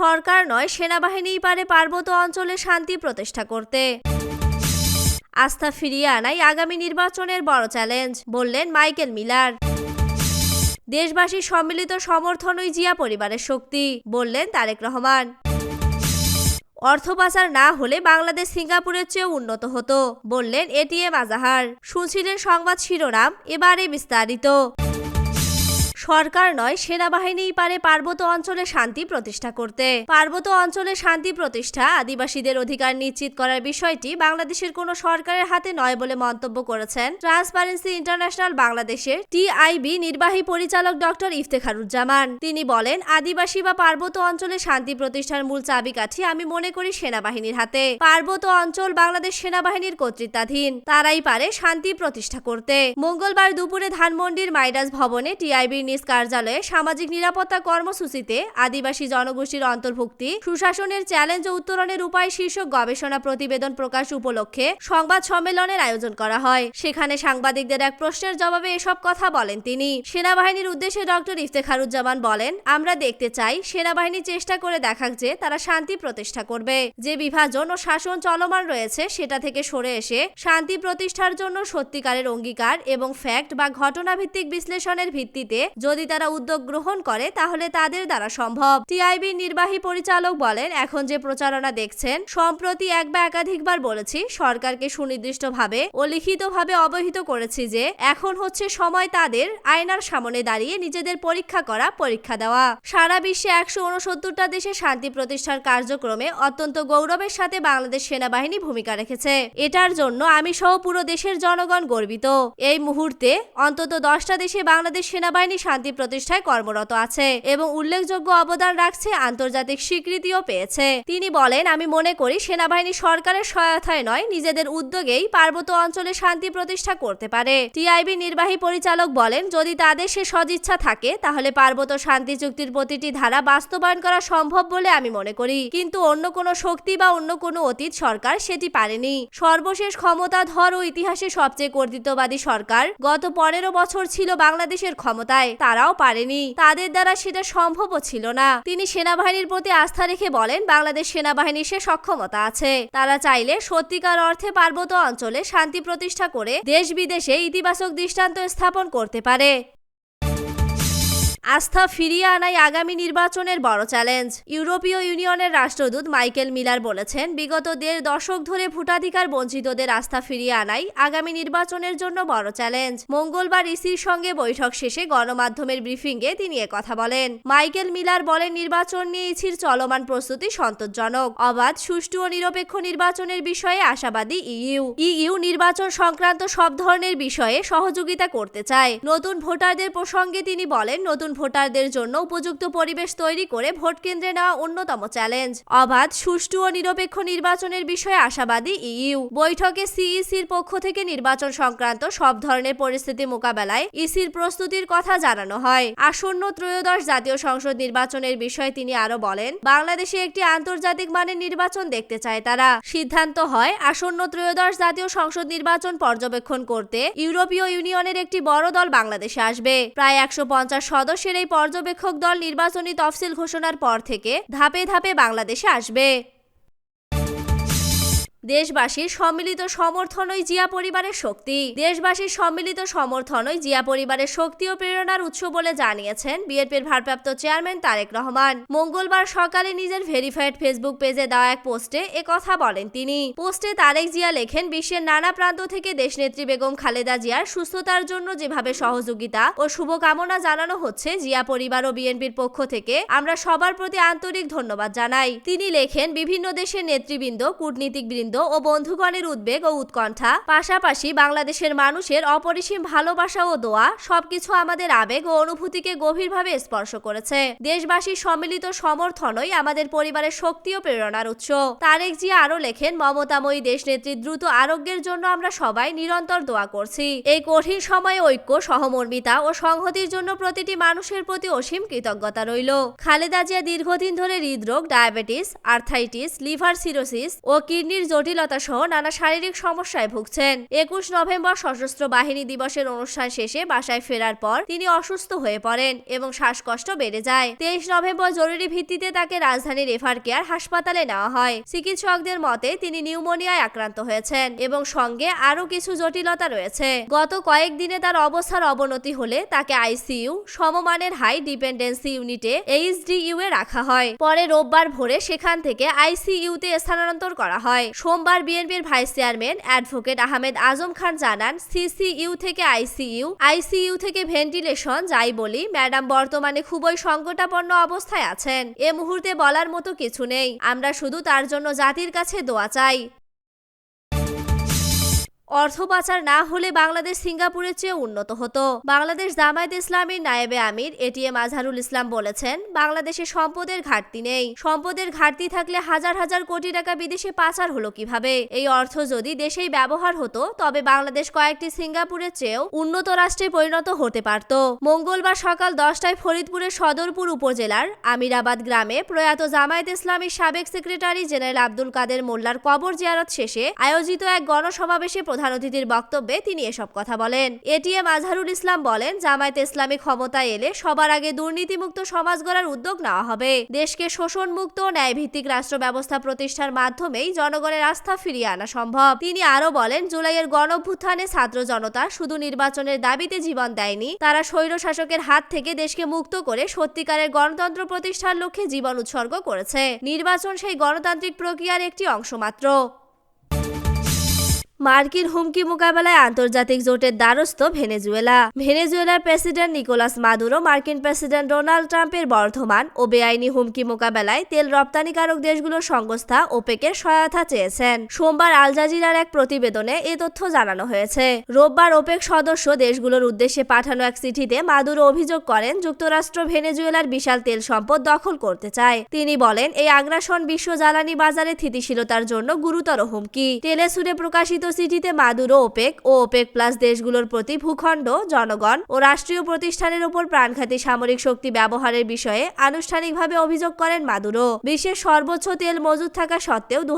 সরকার নয়, সেনাবাহিনীই পারে পার্বত্য অঞ্চলে শান্তি প্রতিষ্ঠা করতে। আস্থা ফিরিয়ে আনাই আগামী নির্বাচনের বড় চ্যালেঞ্জ, বললেন মাইকেল মিলার। দেশবাসীর সম্মিলিত সমর্থনই জিয়া পরিবারের শক্তি, বললেন তারেক রহমান। অর্থ পাচার না হলে বাংলাদেশ সিঙ্গাপুরের চেয়ে উন্নত হতো, বললেন এটিএম আজাহার। শুনছিলেন সংবাদ শিরোনাম, এবারে বিস্তারিত। সরকার নয়, সেনাবাহিনীই পারে পার্বত্য অঞ্চলে শান্তি প্রতিষ্ঠা করতে। পার্বত্য অঞ্চলে শান্তি প্রতিষ্ঠা আদিবাসীদের অধিকার নিশ্চিত করার বিষয়টি বাংলাদেশের কোনো সরকারের হাতে নয় বলে মন্তব্য করেছেন ট্রান্সপারেন্সি ইন্টারন্যাশনাল বাংলাদেশের টিআইবি নির্বাহী পরিচালক ডক্টর ইফতেখারুজ্জামান। তিনি বলেন, আদিবাসী বা পার্বত্য অঞ্চলে শান্তি প্রতিষ্ঠার মূল চাবিকাঠি আমি মনে করি সেনাবাহিনীর হাতে। পার্বত্য অঞ্চল বাংলাদেশ সেনাবাহিনীর কর্তৃত্বাধীন। তারাই পারে শান্তি প্রতিষ্ঠা করতে। মঙ্গলবার দুপুরে ধানমন্ডির মাইরাজ ভবনে টিআইবির নিজ কার্যালয়ে সামাজিক নিরাপত্তা কর্মসূচিতে আদিবাসী জনগোষ্ঠীর অন্তর্ভুক্তি, সুশাসনের চ্যালেঞ্জ ও উত্তরণের উপায় শীর্ষক গবেষণা প্রতিবেদন প্রকাশ উপলক্ষে সংবাদ সম্মেলনের আয়োজন করা হয়। সেখানে সাংবাদিকদের এক প্রশ্নের জবাবে এসব কথা বলেন তিনি। সেনাবাহিনীর উদ্দেশ্যে ডক্টর ইফতেখারুজ্জামান বলেন, আমরা দেখতে চাই সেনাবাহিনী চেষ্টা করে দেখাক যে তারা শান্তি প্রতিষ্ঠা করবে। যে বিভাজন ও শাসন চলমান রয়েছে সেটা থেকে সরে এসে শান্তি প্রতিষ্ঠার জন্য সত্যিকারের অঙ্গীকার এবং ফ্যাক্ট বা ঘটনাভিত্তিক বিশ্লেষণের ভিত্তিতে যদি তারা উদ্যোগ গ্রহণ করে, তাহলে তাদের দ্বারা সম্ভব। টিআইবির নির্বাহী পরিচালক বলেন, এখন যে প্রচারণা দেখছেন, সম্প্রতি এক বা একাধিকবার বলেছি, সরকারকে সুনির্দিষ্টভাবে ও লিখিতভাবে অবহিত করেছি যে, এখন হচ্ছে সময় তাদের আয়নার সামনে দাঁড়িয়ে নিজেদের পরীক্ষা করা, পরীক্ষা দেওয়া। সারা বিশ্বে একশো উনসত্তরটা দেশে শান্তি প্রতিষ্ঠার কার্যক্রমে অত্যন্ত গৌরবের সাথে বাংলাদেশ সেনাবাহিনী ভূমিকা রেখেছে। এটার জন্য আমি সহ পুরো দেশের জনগণ গর্বিত। এই মুহূর্তে অন্তত দশটা দেশে বাংলাদেশ সেনাবাহিনী শান্তি প্রতিষ্ঠায় কর্মরত আছে এবং উল্লেখযোগ্য অবদান রাখছে আন্তর্জাতিক স্বীকৃতিও পেয়েছে। তিনি বলেন, আমি মনে করি সেনাবাহিনী সরকারের সহায়তায় নয়, নিজেদের উদ্যোগেই পার্বত্য অঞ্চলে শান্তি প্রতিষ্ঠা করতে পারে। টিআইবি নির্বাহী পরিচালক বলেন, যদি তাদের সে সদিচ্ছা থাকে, তাহলে পার্বত্য শান্তি চুক্তির প্রতিটি ধারা বাস্তবায়ন করা সম্ভব বলে আমি মনে করি। কিন্তু অন্য কোনো শক্তি বা অন্য কোনো অতীত সরকার সেটি পারেনি। সর্বশেষ ক্ষমতাধর ও ইতিহাসে সবচেয়ে কর্তৃত্ববাদী সরকার গত পনেরো বছর ছিল বাংলাদেশের ক্ষমতায়। তারাও পারেনি। তাদের দ্বারা সেটা সম্ভবও ছিল না। তিনি সেনাবাহিনীর প্রতি আস্থা রেখে বলেন, বাংলাদেশ সেনাবাহিনীর সে সক্ষমতা আছে। তারা চাইলে সত্যিকার অর্থে পার্বত্য অঞ্চলে শান্তি প্রতিষ্ঠা করে দেশ বিদেশে ইতিবাচক দৃষ্টান্ত স্থাপন করতে পারে। আস্থা ফিরিয়ে আনাই আগামী নির্বাচনের বড় চ্যালেঞ্জ। ইউরোপীয় ইউনিয়নের রাষ্ট্রদূত মাইকেল মিলার বলেছেন, বিগত দেড় দশক ধরে ভোটাধিকার বঞ্চিতদের আস্থা ফিরিয়ে আনাই আগামী নির্বাচনের জন্য বড় চ্যালেঞ্জ। মঙ্গলবার ইসির সঙ্গে বৈঠক শেষে গণমাধ্যমের ব্রিফিংয়ে তিনি কথা বলেন। মাইকেল মিলার বলেন, নির্বাচন নিয়ে ইসির চলমান প্রস্তুতি সন্তোষজনক। অবাধ, সুষ্ঠু ও নিরপেক্ষ নির্বাচনের বিষয়ে আশাবাদী ইইউ। ইইউ নির্বাচন সংক্রান্ত সব ধরনের বিষয়ে সহযোগিতা করতে চায়। নতুন ভোটারদের প্রসঙ্গে তিনি বলেন, নতুন ভোটারদের জন্য উপযুক্ত পরিবেশ তৈরি করে ভোট কেন্দ্রে নেওয়া অন্যতম চ্যালেঞ্জ। অবাধ, সুষ্ঠু ও নিরপেক্ষ নির্বাচনের বিষয়ে আশাবাদী ইইউ। বৈঠকে সিইসির পক্ষ থেকে নির্বাচন সংক্রান্ত সব ধরনের পরিস্থিতি মোকাবেলায় ইসির প্রস্তুতির কথা জানানো হয়। আসন্ন ত্রয়োদশ জাতীয় সংসদ নির্বাচনের বিষয়ে তিনি আরও বলেন, বাংলাদেশে একটি আন্তর্জাতিক মানের নির্বাচন দেখতে চায় তারা। সিদ্ধান্ত হয়, আসন্ন ত্রয়োদশ জাতীয় সংসদ নির্বাচন পর্যবেক্ষণ করতে ইউরোপীয় ইউনিয়নের একটি বড় দল বাংলাদেশে আসবে। প্রায় একশো পঞ্চাশ সদস্যের এই পর্যবেক্ষক দল নির্বাচনী তফসিল ঘোষণার পর থেকে ধাপে ধাপে বাংলাদেশে আসবে। দেশবাসীর সম্মিলিত সমর্থনই জিয়া পরিবারের শক্তি। দেশবাসীর সম্মিলিত সমর্থনই জিয়া পরিবারের শক্তি ও প্রেরণার উৎস বলে জানিয়েছেন বিএনপির ভারপ্রাপ্ত চেয়ারম্যান তারেক রহমান। মঙ্গলবার সকালে নিজের ভেরিফাইড ফেসবুক পেজে দেওয়া এক পোস্টে কথা বলেন তিনি। পোস্টে তারেক জিয়া লেখেন, বিশ্বের নানা প্রান্ত থেকে দেশনেত্রী বেগম খালেদা জিয়ার সুস্থতার জন্য যেভাবে সহযোগিতা ও শুভকামনা জানানো হচ্ছে, জিয়া পরিবার ও বিএনপির পক্ষ থেকে আমরা সবার প্রতি আন্তরিক ধন্যবাদ জানাই। তিনি লেখেন, বিভিন্ন দেশের নেতৃবৃন্দ, কূটনীতিকবৃন্দ ও বন্ধুগণের উদ্বেগ ও উৎকণ্ঠা। পাশাপাশি বাংলাদেশের মানুষের অপরিসীম ভালোবাসা ও দোয়া সবকিছু আমাদের আবেগ ও অনুভূতিকে গভীরভাবে স্পর্শ করেছে। দেশবাসীর সম্মিলিত সমর্থনই আমাদের পরিবারের শক্তি ও প্রেরণার উৎস। তারেক জি আরও লেখেন, মমতাময়ী দেশনেত্রীর দ্রুত আরোগ্যের জন্য আমরা সবাই নিরন্তর দোয়া করছি। এই কঠিন সময়ে ঐক্য, সহমর্মিতা ও সংহতির জন্য প্রতিটি মানুষের প্রতি অসীম কৃতজ্ঞতা রইল। খালেদা জিয়া দীর্ঘদিন ধরে হৃদরোগ, ডায়াবেটিস, আর্থাইটিস, লিভার সিরোসিস ও কিডনির জটিলতা সহ নানা শারীরিক সমস্যায় ভুগছেন। একুশ নভেম্বর সশস্ত্র বাহিনী দিবসের অনুষ্ঠান শেষে বাসায় ফেরার পর তিনি অসুস্থ হয়ে পড়েন এবং শ্বাসকষ্ট বেড়ে যায়। তেইশ নভেম্বর জরুরি ভিত্তিতে তাকে রাজধানীর রেফার কেয়ার হাসপাতালে নেওয়া হয়। চিকিৎসকদের মতে তিনি নিউমোনিয়ায় আক্রান্ত হয়েছেন এবং সঙ্গে আরও কিছু জটিলতা রয়েছে। গত কয়েকদিনে তার অবস্থার অবনতি হলে তাকে আইসিইউ, সমমানের হাই ডিপেন্ডেন্সি ইউনিটে এইচডিইউ এ রাখা হয়। পরে রোববার ভোরে সেখান থেকে আইসিইউতে স্থানান্তর করা হয়। সোমবার বিএনপির vice chairman advocate Ahmed Azam Khan জানান, সিসিইউ থেকে আইসিইউ আইসিইউ থেকে ভেন্টিলেশন, যাই বলি, ম্যাডাম বর্তমানে খুবই সংকটাপন্ন অবস্থায় আছেন। এ মুহূর্তে বলার মতো কিছু নেই। আমরা শুধু তার জন্য জাতির কাছে দোয়া চাই। অর্থ পাচার না হলে বাংলাদেশ সিঙ্গাপুরের চেয়ে উন্নত হতো। বাংলাদেশ জামায়াত ইসলামীর নায়েবে আমির এটিএম আজহারুল ইসলাম বলেছেন, বাংলাদেশে সম্পদের ঘাটতি নেই। সম্পদের ঘাটতি থাকলে হাজার হাজার কোটি টাকা বিদেশে পাচার হলো কীভাবে? এই অর্থ যদি দেশেই ব্যবহার হতো, তবে বাংলাদেশ কয়েকটি সিঙ্গাপুরের চেয়েও উন্নত রাষ্ট্রে পরিণত হতে পারত। মঙ্গলবার সকাল দশটায় ফরিদপুরের সদরপুর উপজেলার আমিরাবাদ গ্রামে প্রয়াত জামায়াত ইসলামীর সাবেক সেক্রেটারি জেনারেল আব্দুল কাদের মোল্লার কবর জিয়ারত শেষে আয়োজিত এক গণসমাবেশে প্রধান অতিথির বক্তব্যে তিনি এসব কথা বলেন। এটিএম আজহারুল ইসলাম বলেন, জামায়াত ইসলামী ক্ষমতায় এলে সবার আগে দুর্নীতিমুক্ত সমাজ গড়ার উদ্যোগ নেওয়া হবে। দেশকে শোষণমুক্ত ন্যায়ভিত্তিক রাষ্ট্র ব্যবস্থা প্রতিষ্ঠার মাধ্যমেই জনগণের আস্থা ফিরিয়ে আনা সম্ভব। তিনি আরও বলেন, জুলাইয়ের গণভ্যুত্থানে ছাত্র জনতা শুধু নির্বাচনের দাবিতে জীবন দেয়নি, তারা স্বৈর শাসকের হাত থেকে দেশকে মুক্ত করে সত্যিকারের গণতন্ত্র প্রতিষ্ঠার লক্ষ্যে জীবন উৎসর্গ করেছে। নির্বাচন সেই গণতান্ত্রিক প্রক্রিয়ার একটি অংশ মাত্র। মার্কিন হুমকি মোকাবেলায় আন্তর্জাতিক জোটের দ্বারস্থ ভেনেজুয়েলা। ভেনেজুয়েলার প্রেসিডেন্ট নিকোলাস মাদুরো, মার্কিন প্রেসিডেন্ট ডোনাল্ড ট্রাম্পের বর্ধমান ও বেআইনি হুমকি মোকাবেলায় তেল রপ্তানিকারক দেশগুলোর সংস্থা ওপেকের সহায়তা চেয়েছেন। সোমবার আল জাজিরার এক প্রতিবেদনে এ তথ্য জানানো হয়েছে। রোববার ওপেক সদস্য দেশগুলোর উদ্দেশ্যে পাঠানো এক চিঠিতে মাদুরো অভিযোগ করেন, যুক্তরাষ্ট্র ভেনেজুয়েলার বিশাল তেল সম্পদ দখল করতে চায়। তিনি বলেন, এই আগ্রাসন বিশ্ব জ্বালানি বাজারে স্থিতিশীলতার জন্য গুরুতর হুমকি। টেলেসুরে প্রকাশিত চিঠিতে মাদুরো, ওপেক ও ওপেক প্লাস দেশগুলোর প্রতি ভূখণ্ড, জনগণ ও রাষ্ট্রীয় প্রতিষ্ঠানের উপর প্রাণঘাতী সামরিক শক্তি ব্যবহারের বিষয়ে আনুষ্ঠানিকভাবে অভিযোগ করেন মাদুরো। বিশ্বের সর্বোচ্চ তেল মজুদ থাকা সত্ত্বেও দু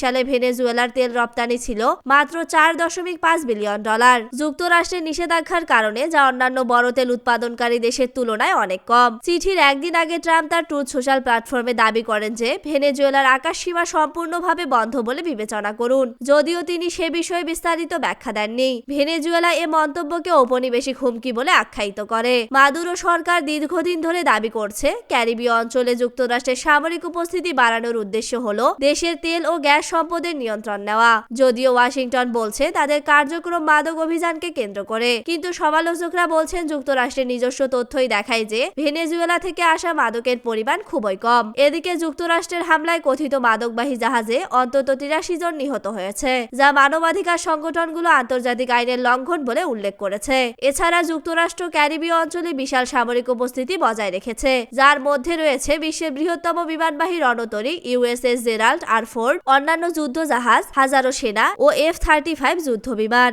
সালে ভেনেজুয়েলার তেল রপ্তানি ছিল মাত্র চার দশমিক পাঁচ বিলিয়ন ডলার। যুক্তরাষ্ট্রের নিষেধাজ্ঞার কারণে যা অন্যান্য বড় তেল উৎপাদনকারী দেশের তুলনায় অনেক কম। চিঠির একদিন আগে ট্রাম্প তার ট্রুথ সোশ্যাল প্ল্যাটফর্মে দাবি করেন যে, ভেনেজুয়েলার আকাশ সীমা সম্পূর্ণভাবে বন্ধ বলে বিবেচনা করুন। যদিও তিনি সে বিষয়ে বিস্তারিত ব্যাখ্যা দেননি। ভেনেজুয়েলা এ মন্তব্যকে ঔপনিবেশিক হুমকি বলে আখ্যায়িত করে। মাদুরো সরকার দীর্ঘদিন ধরে দাবি করছে, ক্যারিবীয় অঞ্চলে যুক্তরাষ্ট্রের সামরিক উপস্থিতি বাড়ানোর উদ্দেশ্য হল দেশের তেল ও গ্যাস সম্পদের নিয়ন্ত্রণ নেওয়া। যদিও ওয়াশিংটন বলছে, তাদের কার্যক্রম মাদক অভিযানকে কেন্দ্র করে। কিন্তু সমালোচকরা বলছেন, যুক্তরাষ্ট্রের নিজস্ব তথ্যই দেখায় যে ভেনেজুয়েলা থেকে আসা মাদকের পরিমাণ খুবই কম। এদিকে যুক্তরাষ্ট্রের হামলায় কথিত মাদকবাহী জাহাজে অন্তত তিরাশি জন নিহত হয়েছে, যা মানবাধিকার সংগঠনগুলো আন্তর্জাতিক আইনের লঙ্ঘন বলে উল্লেখ করেছে। এছাড়া যুক্তরাষ্ট্র ক্যারিবীয় অঞ্চলে বিশাল সামরিক উপস্থিতি বজায় রেখেছে। যার মধ্যে রয়েছে বিশ্বের বৃহত্তম বিমানবাহী রণতরী, ইউএসএস জেরাল্ড, আর ফোর্ড, অন্যান্য যুদ্ধ জাহাজ হাজারো সেনা ও এফ থার্টি ফাইভ যুদ্ধ বিমান